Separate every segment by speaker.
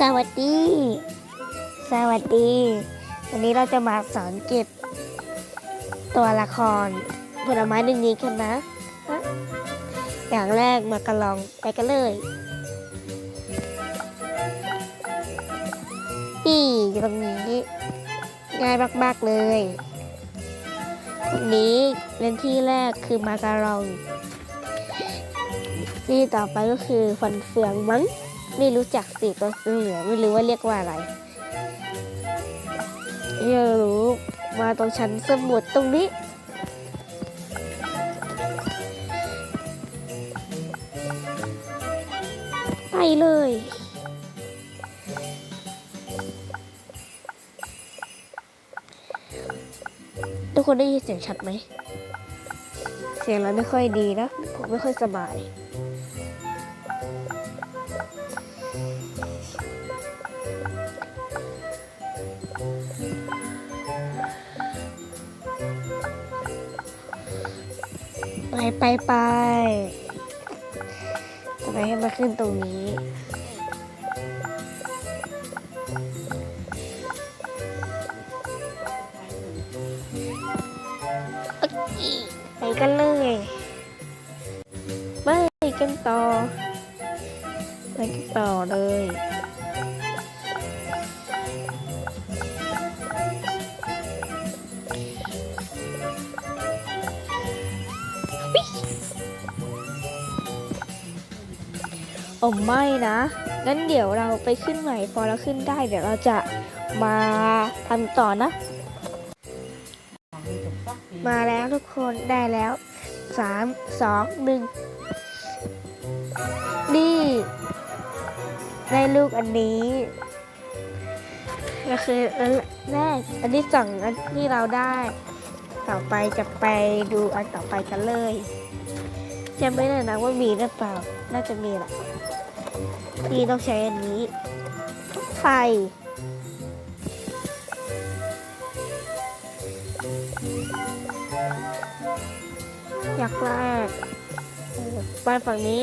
Speaker 1: สวัสดี สวัสดี วันนี้เราจะมาสอนเก็บ ตัวละครผลไม้ในนี้กันนะ อย่างแรกมากระลองไปกันเลย นี่อยู่ตรงนี้ ง่ายมากๆเลยตรงนี้เป็นที่แรกคือมาการอง นี่ต่อไปก็คือฟันเฟืองมั้ง ไม่รู้จักสีตัวเหลืองไม่รู้ว่าเรียกว่าอะไรไม่รู้มาตรงชั้นสมุดตรงนี้ไปเลยทุกคนได้ยินเสียงชัดไหม เสียงเราไม่ค่อยดีนะ ผมไม่ค่อยสบาย ไปไปไปทำไมให้มาขึ้นตรงนี้ไปกันเลยไปกันต่อไปกันต่อเลย อ้ไม่นะ งั้นเดี๋ยวเราไปขึ้นใหม่พอเราขึ้นได้ เดี๋ยวเราจะมาทำต่อนะ มาแล้วทุกคนได้แล้วสามสองหนึ่งนี่ได้ลูกอันนี้ก็คืออันแรกอันที่สองอันที่เราได้ ต่อไปจะไปดูอันต่อไปกันเลยจะไม่ได้นะว่ามีหรือเปล่า น่าจะมีแหละ นี่ต้องใช้อันนี้ ไฟ อยากแรกไปฝั่งนี้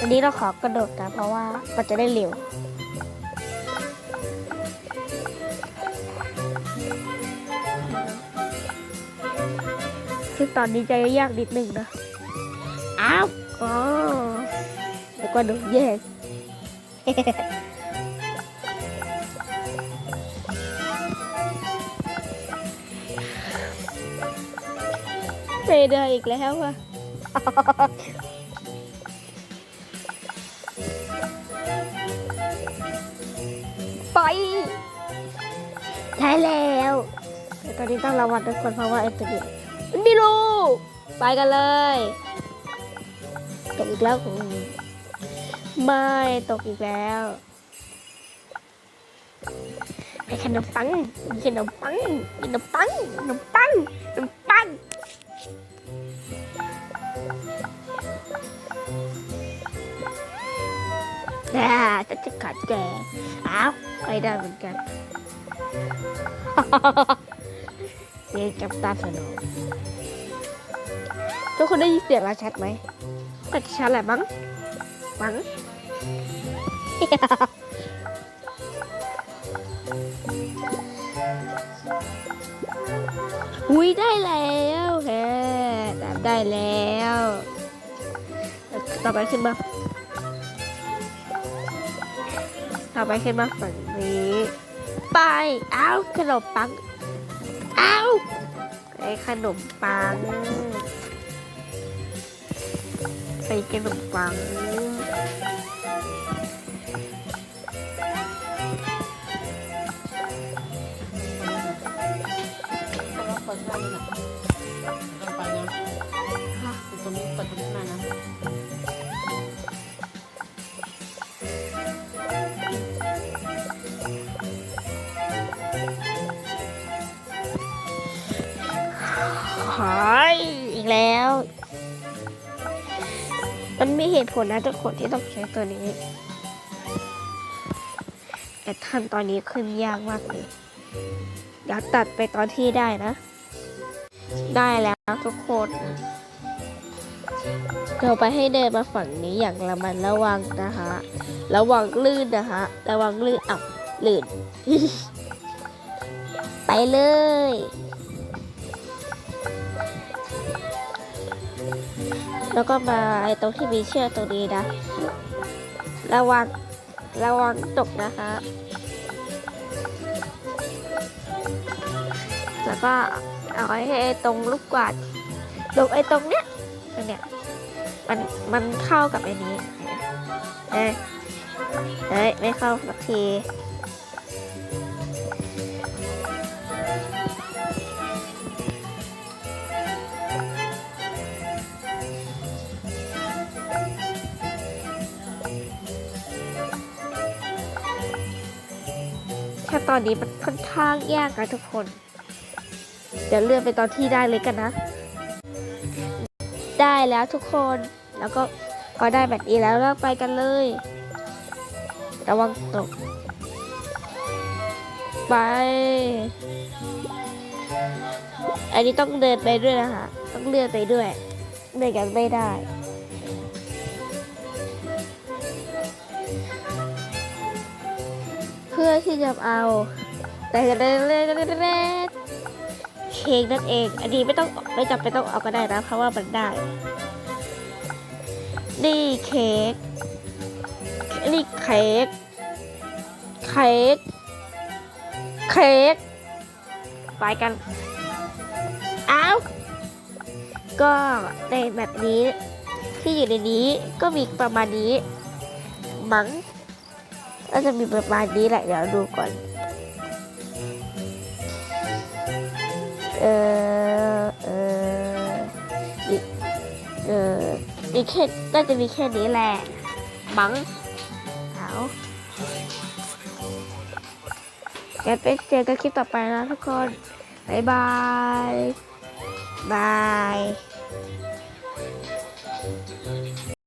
Speaker 1: อันนี้เราขอกระโดดนะเพราะว่ามันจะได้เร็วคือตอนนี้จะยากนิดหนึ่งนะ อ้าวอ๋อแล้วก็ดนแยกไม่ได้อีกแล้วอะไปได้แล้วตอนนี้ต้องระวังทุกคนเพราะว่าไอ้ตัวนี้มันไม่รู้ไปกันเลย ตกอีกแล้วอืมไม่ตกอีกแล้วไอ้ขนมปังขนมปังขนมปังขนมปังขนมปังน่าจะจะกัดแกอ้าวไปได้เหมือนกันเรียกจับตาสนองทุกคนได้ยินเสียงเราชัดไหม น่าจะชัดแหละมั้งมั้งอุ้ยได้แล้วแฮจับได้แล้ว ต่อไปขึ้นมา ต่อไปขึ้นมาฝั่งนี้ ไปอ้าวขนมปังอ้าวไอ้ขนมปัง ไปขนมปัง
Speaker 2: เราเปิดไฟเลยนะต้องไปนะตรงนี้เปิดตรงนี้มานะ
Speaker 1: หายอี ตุผลนะทุกคนที่ต้องใช้ตัวนี้แต่ขั้นตอนนี้ขึ้นยากมากเลยเดี๋ยวตัดไปตอนที่ได้นะ ได้แล้วทุกคนเราไปให้เดินมาฝั่งนี้อย่างระมัดระวังนะคะระวังลื่นนะคะระวังลื่นอับลื่น ไปเลย แล้วก็มาไอ้ตรงที่มีเชือกตรงนี้นะ ระวังระวังตกนะคะ แล้วก็เอาไว้ให้ไอ้ตรงลูกกวาดลงไอ้ตรงเนี้ยอันเนี้ยมันมันเข้ากับไอ้นี้เอ้ยเอ้ยไม่เข้าสักที ตอนนี้มันค่อนข้างยากนะทุกคน เดี๋ยวเลื่อนไปตอนที่ได้เลยกันนะ ได้แล้วทุกคนแล้วก็ก็ได้แบบนี้แล้วเราไปกันเลย ระวังตก ไป อันนี้ต้องเดินไปด้วยนะคะต้องเลื่อนไปด้วยไม่กันไม่ได้ พื่อที่จะเอา แต่เล่นเล่นเล่นเล่นเค้กนั่นเอง อันนี้ไม่ต้องไม่จำเป็นต้องเอาก็ได้นะเพราะว่ามันได้ นี่เค้กนี่เค้กเค้กเค้กไปกันอ้าวก็ในแบบนี้ที่อยู่ในนี้ก็มีประมาณนี้มั้ง น่าจะมีประมาณนี้แหละ เดี๋ยวดูก่อน เออเออมีเออมีแค่น่าจะมีแค่นี้แหละมังเอางั้นไปเจอกันคลิปต่อไปนะทุกคน บ๊ายบาย บาย